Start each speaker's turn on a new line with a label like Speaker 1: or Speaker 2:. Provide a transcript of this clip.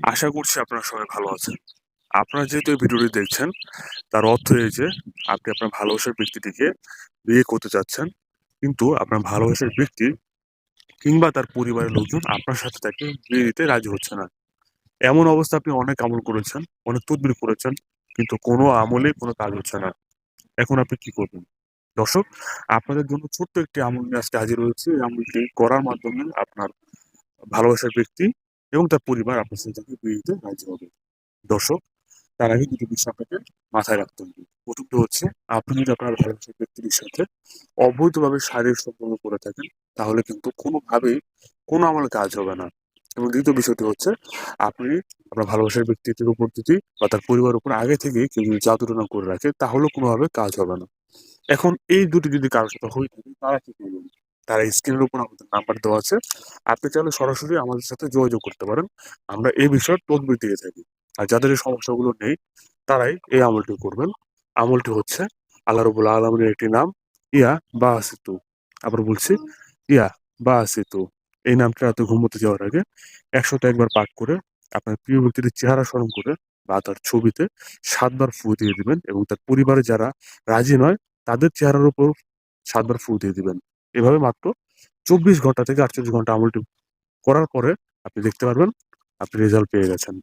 Speaker 1: আশা করছি আপনারা সবাই ভালো আছেন। আপনারা যেহেতু এই ভিডিওটি দেখছেন, তার অর্থ এই যে, আপনি আপনার ভালোবাসার ব্যক্তিটিকে বিয়ে করতে চাচ্ছেন, কিন্তু আপনার ভালোবাসার ব্যক্তি কিংবা তার পরিবারের লোকজন আপনার সাথে তাকে বিয়ে দিতে রাজি হচ্ছে না। এমন অবস্থা আপনি অনেক আমল করেছেন, অনেক তদবির করেছেন, কিন্তু কোনো আমলে কোনো কাজ হচ্ছে না। এখন আপনি কি করবেন? দর্শক, আপনাদের জন্য ছোট্ট একটি আমল নিয়ে আজকে হাজির হয়েছে। এই আমলটি করার মাধ্যমে আপনার ভালোবাসার ব্যক্তি এবং তার পরিবার আপনার সাথে তাকে বিয়ে দিতে রাজি হবে। দর্শক, তার আগে দুটো বিষয় আপনাকে মাথায় রাখতে হবে। প্রথমটা হচ্ছে, আপনি যদি আপনার ভালোবাসার ব্যক্তির সাথে অবৈধভাবে শারীরিক সম্পর্ক করে থাকেন, তাহলে কিন্তু কোনোভাবেই কোনো আমলে কাজ হবে না। এবং দ্বিতীয় বিষয়টি হচ্ছে, আপনি আপনার ভালোবাসার ব্যক্তিটির উপর যদি বা তার পরিবারের উপর আগে থেকেই কেউ যদি জাদুটনা করে রাখে তাহলেও কোনোভাবে কাজ হবে না। এখন এই দুটি যদি কারোর সাথে হয়ে থাকে, তারা কি করবেন তারা স্ক্রিনের উপর আমাদের নাম্বার দেওয়া আছে। আপনি চাইলে সরাসরি আমাদের সাথে যোগাযোগ করতে পারেন। আমরা এই বিষয়ে তদবির দিয়ে থাকি। আর যাদের এই সমস্যাগুলো নেই, তারাই এই আমলটি করবেন। আমলটি হচ্ছে আল্লাহ রবুল আলমের একটি নাম, ইয়া বা আসিতু আবার বলছি, ইয়া বা আসিতু এই নামটা রাতে ঘুমোতে যাওয়ার আগে একশত একবার পাঠ করে আপনার প্রিয় ব্যক্তির চেহারা স্মরণ করে বা তার ছবিতে সাতবার ফু দিয়ে দিবেন এবং তার পরিবারে যারা রাজি নয়, তাদের চেহারার উপর সাতবার ফু দিয়ে দিবেন। এভাবে মাত্র চব্বিশ ঘণ্টা থেকে আটচল্লিশ ঘণ্টা আমলটি করার পরে আপনি দেখতে পারবেন আপনি রেজাল্ট পেয়ে গেছেন।